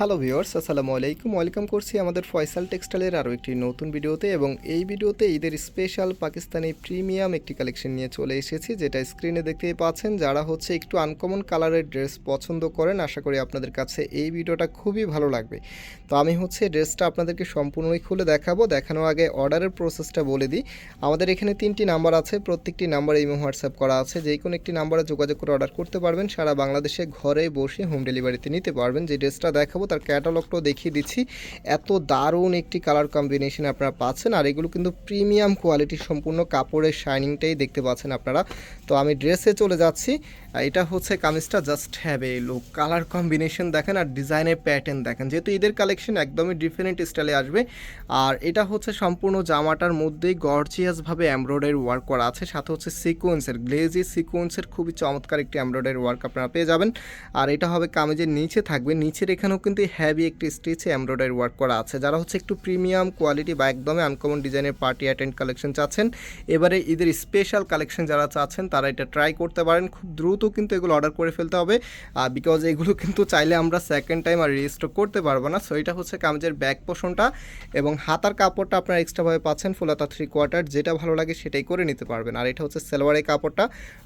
Hello viewers আসসালামু আলাইকুম। Welcome করছি আমাদের ফয়সাল টেক্সটাইলের আরও একটি নতুন ভিডিওতে এবং এই ভিডিওতে ঈদের স্পেশাল পাকিস্তানি প্রিমিয়াম একটি কালেকশন নিয়ে চলে এসেছি, যেটা স্ক্রিনে দেখতে পাচ্ছেন। যারা হচ্ছে একটু আনকমন কালারের ড্রেস পছন্দ করেন, আশা করি আপনাদের কাছে এই ভিডিওটা খুবই ভালো লাগবে। তো আমি হচ্ছে ড্রেসটা আপনাদেরকে সম্পূর্ণই খুলে দেখাবো। দেখানোর আগে অর্ডারের প্রসেসটা বলে দিই। আমাদের এখানে তিনটি নাম্বার আছে, প্রত্যেকটি নাম্বারে ইমো হোয়াটসঅ্যাপ করা আছে। যে কোনো একটি নাম্বারে যোগাযোগ করে অর্ডার করতে পারবেন। সারা বাংলাদেশে ঘরে বসে হোম ডেলিভারিতে নিতে পারবেন। যে ড্রেসটা দেখাবো তার ক্যাটালগটাও দেখিয়ে দিচ্ছি। এত দারুণ একটি কালার কম্বিনেশন আপনারা পাচ্ছেন। আর এগুলো কিন্তু প্রিমিয়াম কোয়ালিটির সম্পূর্ণ কাপড়ের শাইনিংটাই দেখতে পাচ্ছেন আপনারা। তো আমি ড্রেসে চলে যাচ্ছি। এটা হচ্ছে কামিজটা just have a look colour combination দেখেন আর ডিজাইনের প্যাটার্ন দেখেন। যেহেতু ঈদের কালেকশন একদমই ডিফারেন্ট স্টাইলে আসবে। আর এটা হচ্ছে সম্পূর্ণ জামাটার মধ্যেই গর্জিয়াসভাবে এমব্রয়ডারি ওয়ার্ক করা আছে। সাথে হচ্ছে সিকোয়েন্সের গ্লেজি সিকোয়েন্সের খুবই চমৎকার একটি এমব্রয়ডারি ওয়ার্ক আপনারা পেয়ে যাবেন। আর এটা হবে কামিজের নিচে থাকবে। নিচের এখানেও কিন্তু হ্যাভি একটি স্টিচে এমব্রয়ডারি ওয়ার্ক করা আছে। যারা হচ্ছে একটু প্রিমিয়াম কোয়ালিটি বা একদমই আনকমন ডিজাইনের পার্টি অ্যাটেন্ড কালেকশন চাচ্ছেন, এবারে ঈদের স্পেশাল কালেকশন যারা চাচ্ছেন, তারা এটা ট্রাই করতে পারেন। খুব দ্রুত কিন্তু এগুলো অর্ডার করে ফেলতে হবে। বিকজ এগুলো কিন্তু চাইলে আমরা সেকেন্ড টাইম আর রিস্টক করতে পারব না। সো এটা হচ্ছে কামিজের ব্যাক পোষণটা এবং হাতার কাপড়টা আপনারা এক্সট্রাভাবে পাচ্ছেন ফুলাতা থ্রি কোয়ার্টার যেটা ভালো লাগে সেটাই করে নিতে পারবেন। আর এটা হচ্ছে সেলোয়ারের কাপড়টা।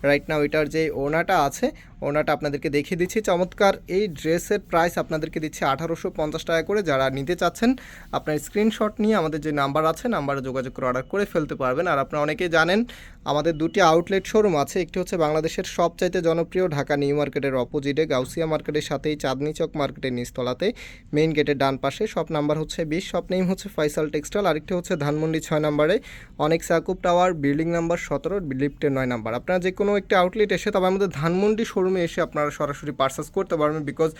রাইট নাও এটার যে ওনাটা আছে ওনাটা আপনাদেরকে দেখিয়ে দিচ্ছি। চমৎকার এই ড্রেসের প্রাইস আপনাদেরকে দিচ্ছে আঠারোশো পঞ্চাশ টাকা করে। যারা নিতে চাচ্ছেন, আপনার স্ক্রিনশট নিয়ে আমাদের যে নাম্বার আছে নাম্বারে যোগাযোগ করে অর্ডার করে ফেলতে পারবেন। আর আপনারা অনেকেই জানেন, আমাদের দুটি আউটলেট শোরুম আছে। একটি হচ্ছে বাংলাদেশের সবচাইতে জনপ্রিয় ঢাকা নিউ মার্কেটের অপোজিটে গাউসিয়া মার্কেটের সাথেই চাঁদনি চক মার্কেটের নিচতলাতে মেইন গেটের ডান পাশে। শপ নাম্বার হচ্ছে বিশ শপ নেম হচ্ছে ফাইসাল টেক্সটাইল আরেকটি হচ্ছে ধানমন্ডি ছয় নম্বরে, অনেক সাকুব টাওয়ার বিল্ডিং নাম্বার সতেরো লিফটের নয় নাম্বার। আপনারা যে কোনো একটি আউটলেট এসে, তবে আমাদের ধানমন্ডি শোরুমে এসে আপনারা সরাসরি পার্সেস করতে পারবেন। বিকজ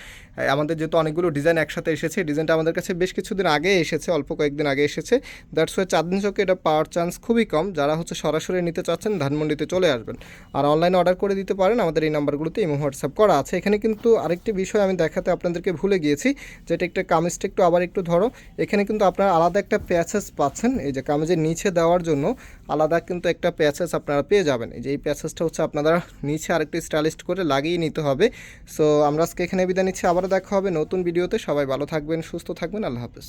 আমাদের যেহেতু অনেকগুলো ডিজাইন একসাথে এসেছে। ডিজাইনটা আমাদের কাছে বেশ কিছুদিন আগে এসেছে, অল্প কয়েকদিন আগে এসেছে। দ্যাটস ওয়ে চাঁদনি চকে এটা পাওয়ার চান্স খুবই কম। যারা হচ্ছে সরাসরি নিতে চাচ্ছেন, ধানমন্ডিতে চলে আসবেন। আর অনলাইনে অর্ডার করে দিতে পারেন, আমাদের এই নাম্বারগুলোতে ইমো, হোয়াটসঅ্যাপ করা আছে। এখানে কিন্তু আরেকটি বিষয় আমি দেখাতে আপনাদেরকে ভুলে গিয়েছি, যেটা একটা কামিজটা একটু আবার একটু ধরো। এখানে কিন্তু আপনারা আলাদা একটা প্যাচেস পাচ্ছেন, এই যে কামিজের নিচে দেওয়ার জন্য আলাদা কিন্তু একটা প্যাচেস আপনারা পেয়ে যাবেন। এই যে এই প্যাচেসটা হচ্ছে আপনারা নিচে আরেকটু স্টাইলিস্ট করে লাগিয়ে নিতে হবে। সো আমরা আজকে এখানে বিদায় নিচ্ছি। আবারও দেখা হবে নতুন ভিডিওতে সবাই ভালো থাকবেন সুস্থ থাকবেন আল্লাহ হাফেজ।